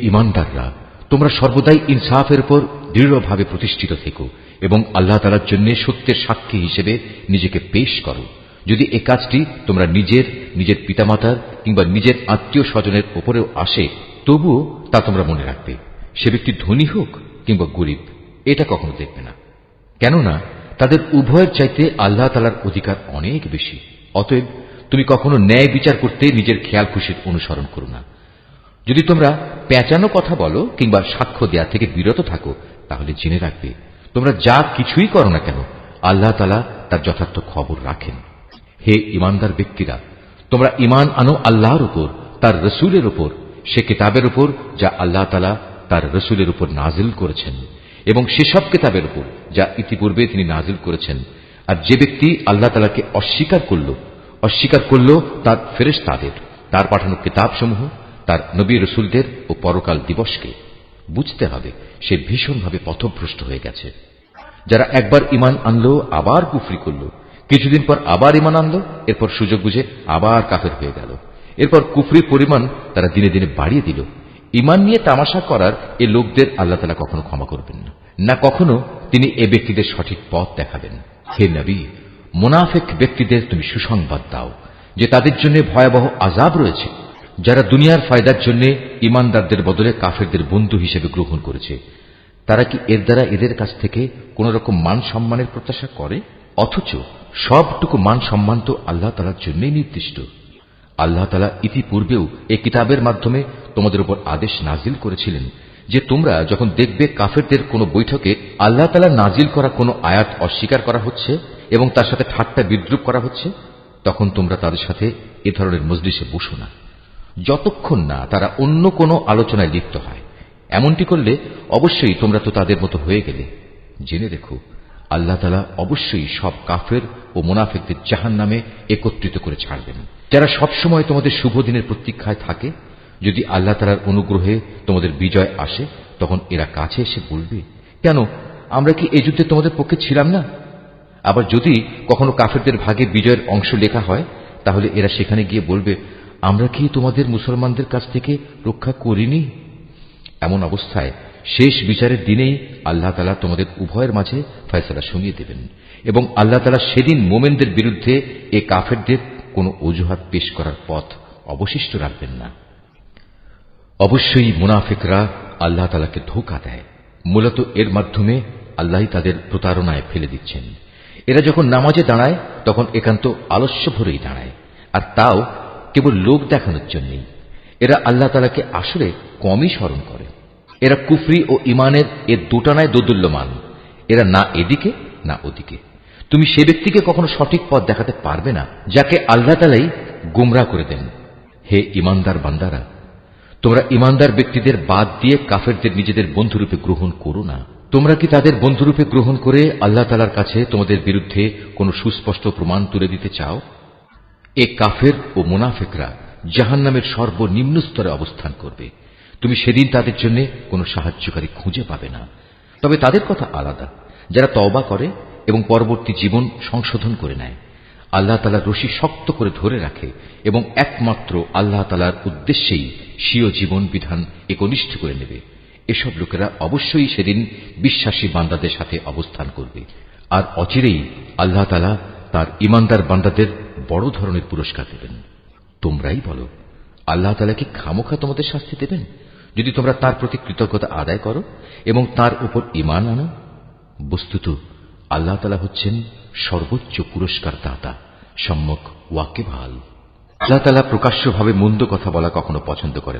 ইমানদাররা, তোমরা সর্বদাই ইনসাফের উপর দৃঢ়ভাবে প্রতিষ্ঠিত থেকো এবং আল্লাহ তালার জন্য সত্যের সাক্ষী হিসেবে নিজেকে পেশ করো। যদি এ কাজটি তোমরা নিজের নিজের পিতামাতার কিংবা নিজের আত্মীয় স্বজনের ওপরেও আসে, তবুও তা তোমরা মনে রাখবে। সে ব্যক্তি ধনী হোক কিংবা গরিব, এটা কখনো দেখবে না। কেননা, তাদের উভয়ের চাইতে আল্লাহ তালার অধিকার অনেক বেশি। অতএব, তুমি কখনো ন্যায় বিচার করতে নিজের খেয়াল খুশির অনুসরণ করো না। যদি তোমরা পেঁচানো কথা বলো কিংবা সাক্ষ্য দেয়া থেকে বিরত থাকো, তাহলে জেনে রাখবে, তোমরা যা কিছুই করো না কেন, আল্লাহ তালা তার যথার্থ খবর রাখেন। হে ইমানদার ব্যক্তিরা, তোমরা ইমান আনো আল্লাহর উপর, তার রসুলের উপর, সে কিতাবের উপর যা আল্লাহ তালা তার রসুলের উপর নাজিল করেছেন, এবং সেসব কিতাবের উপর যা ইতিপূর্বে তিনি নাজিল করেছেন। আর যে ব্যক্তি আল্লাহ তালাকে অস্বীকার করল অস্বীকার করল তার ফেরেশ তাদের তার পাঠানো কিতাবসমূহ তার নবী রসুলদের ও পরকাল দিবসকে বুঝতে হবে, সে ভীষণভাবে পথভ্রষ্ট হয়ে গেছে। যারা একবার ইমান আনলো, আবার কুফরি করল, কিছুদিন পর আবার ইমান আনলো, এরপর সুযোগ বুঝে আবার কাফের হয়ে গেল। এরপর কুফরির পরিমাণ তারা দিনে দিনে বাড়িয়ে দিল। ইমান নিয়ে তামাশা করার এ লোকদের আল্লাহ তালা কখনো ক্ষমা করবেন না। না কখনো তিনি এ ব্যক্তিদের সঠিক পথ দেখাবেন। হে নবী, মোনাফেক ব্যক্তিদের তুমি সুসংবাদ দাও, যে তাদের জন্য ভয়াবহ আজাব রয়েছে। যারা দুনিয়ার ফায়দার জন্য ইমানদারদের বদলে কাফেরদের বন্ধু হিসেবে গ্রহণ করেছে, তারা কি এর দ্বারা এদের কাছ থেকে কোন রকম মান সম্মানের প্রত্যাশা করে? অথচ সবটুকু মান সম্মান তো আল্লাহ তালার জন্যই নির্দিষ্ট। আল্লাহ তালা ইতিপূর্বেও এ কিতাবের মাধ্যমে তোমাদের উপর আদেশ নাজিল করেছিলেন যে তোমরা যখন দেখবে কাফেরদের কোনো বৈঠকে আল্লাহ তালা নাজিল করা কোনো আয়াত অস্বীকার করা হচ্ছে এবং তার সাথে ঠাট্টা বিদ্রুপ করা হচ্ছে, তখন তোমরা তাদের সাথে এ ধরনের মজলিসে বসো না। যতক্ষণ না তারা অন্য কোনো আলোচনায় লিপ্ত হয়। এমনটি করলে অবশ্যই তোমরা তো তাদের মতো হয়ে গেলে। জেনে রেখো, আল্লাহ তালা অবশ্যই সব কাফের ও মোনাফেকদের জাহান নামে একত্রিত করে ছাড়বেন। যারা সবসময় তোমাদের শুভ দিনের প্রতীক্ষায় থাকে, যদি আল্লাহ তালার অনুগ্রহে তোমাদের বিজয় আসে, তখন এরা কাছে এসে বলবে, কেন, আমরা কি এই যুদ্ধে তোমাদের পক্ষে ছিলাম না? আবার যদি কখনো কাফেরদের ভাগে বিজয়ের অংশ লেখা হয়, তাহলে এরা সেখানে গিয়ে বলবে আমরা কি তোমাদের মুসলমানদের কাছ থেকে রক্ষা করিনি? এমন অবস্থায় শেষ বিচারের দিনেই আল্লাহ তালা তোমাদের উভয়ের মাঝে ফয়সলা শুনিয়ে দেবেন এবং আল্লাহ তালা সেদিন মোমেনদের বিরুদ্ধে এ কাফেরদের কোনো অজুহাত পেশ করার পথ অবশিষ্ট রাখবেন না। অবশ্যই মুনাফিকরা আল্লাহ তালাকে ধোকা দেয়। মূলত এর মাধ্যমে আল্লাহ তাদের প্রতারণায় ফেলে দিচ্ছেন। এরা যখন নামাজে দাঁড়ায়, তখন একান্ত আলস্য ভরেই দাঁড়ায়। আর তাও কেবল লোক দেখানোর জন্যই। এরা আল্লাহ তালাকে আসলে কমই স্মরণ করে। এরা কুফরি ও ইমানের এ দুটানায় দোদুল্যমান। এরা না এদিকে, না ওদিকে। তুমি সে ব্যক্তিকে কখনো সঠিক পথ দেখাতে পারবে না, যাকে আল্লাহ তালাই গুমরা করে দেন। হে ইমানদার বান্দারা, তোমরা ইমানদার ব্যক্তিদের বাদ দিয়ে কাফেরদের নিজেদের বন্ধুরূপে গ্রহণ করো না। তোমরা কি তাদের বন্ধুরূপে গ্রহণ করে আল্লাহ তালার কাছে তোমাদের বিরুদ্ধে কোনো সুস্পষ্ট প্রমাণ তুলে দিতে চাও? এ কাফের ও মুনাফেকরা জাহান নামের সর্বনিম্ন স্তরে অবস্থান করবে। তুমি সেদিন তাদের জন্য কোনো সাহায্যকারী খুঁজে পাবে না। তবে তাদের কথা আলাদা। যারা তওবা করে এবং পরবর্তী জীবন সংশোধন করে নেয়। আল্লাহ তালার রশি শক্ত করে ধরে রাখে এবং একমাত্র আল্লাহ তালার উদ্দেশ্যেই স্বীয় জীবন বিধান একনিষ্ঠ করে নেবে। এসব লোকেরা অবশ্যই সেদিন বিশ্বাসী বান্দাদের সাথে অবস্থান করবে। আর অচিরেই আল্লাহ তালা তার ইমানদার বান্দাদের বড় ধরনের পুরস্কার দেবেন। তোমরাই বলো, আল্লাহ তালা খামোখা তোমাদের শাস্তি দেবেন? যদি তোমরা তার প্রতি কৃতজ্ঞতা আদায় করো এবং তার উপর ইমান আনো, বস্তুত আল্লাহ তালা হচ্ছেন সর্বোচ্চ পুরস্কার দাতা সম্যক আল্লাহ তালা প্রকাশ্যভাবে মন্দ কথা বলা কখনো পছন্দ করেন